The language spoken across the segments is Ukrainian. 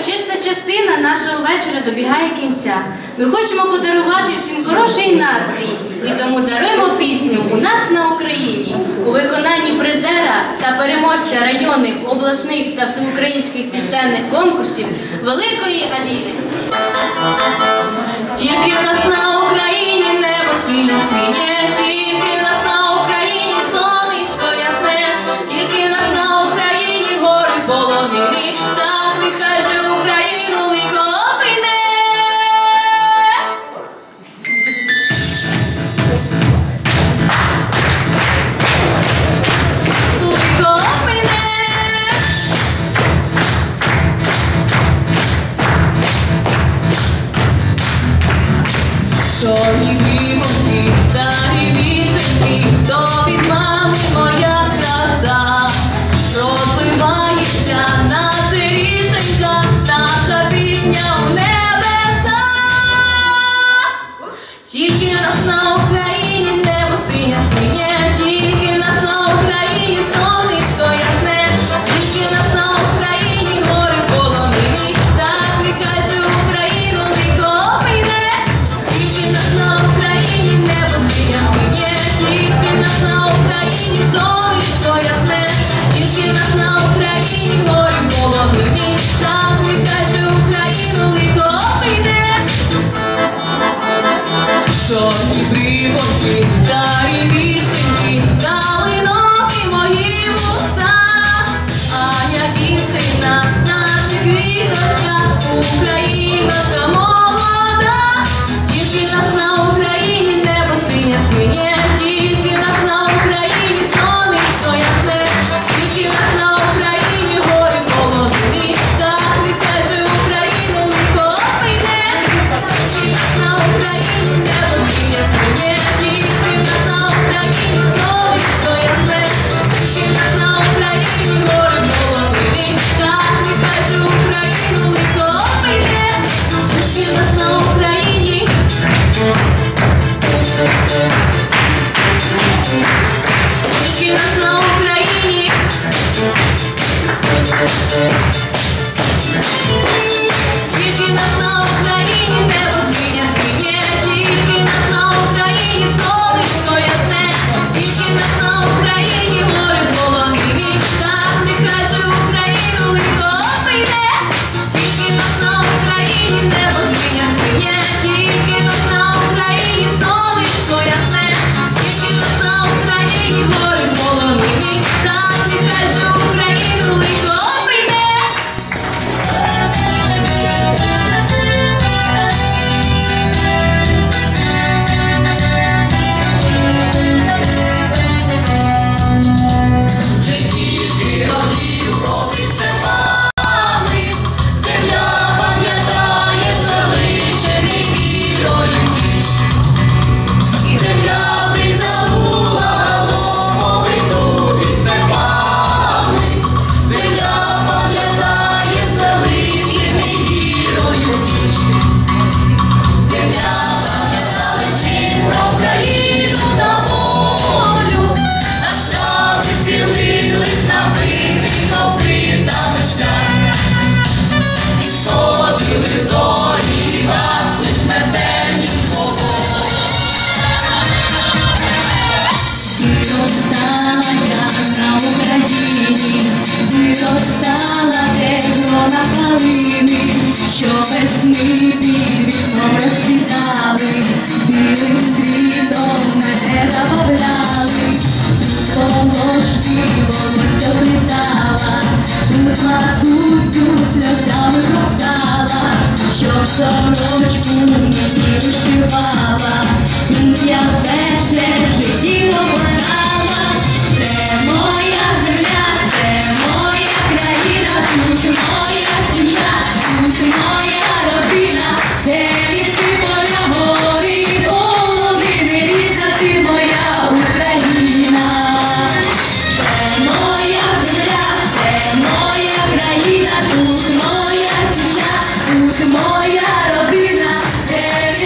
урочиста частина нашого вечора добігає кінця. Ми хочемо подарувати всім хороший настрій і тому даруємо пісню у нас на Україні у виконанні призера та переможця районних, обласних та всеукраїнських пісенних конкурсів Великої Аліни. Тільки в нас на Україні небо синє синє, тільки в нас синє синє, тільки в небо синє нас на Україні сонечко ясне, так нехай же Україну лихо прийде. Нас на Україні небо синє синє, нас на Україні сонечко ясне, тільки нас на Україні гори полонини, так нехай же Україну лихо прийде. Тільки нас на Україні. wrong. Сходили зорі, гасли смертельні вогонь. Виростала я на Україні, виростала тепло на калини, що весни під вікном розцвітали, світом мене забавляли, Солошки волосся плітала, матусю щоб сорочку мені вишивала, я вперше в житті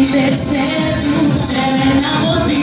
і тече душе не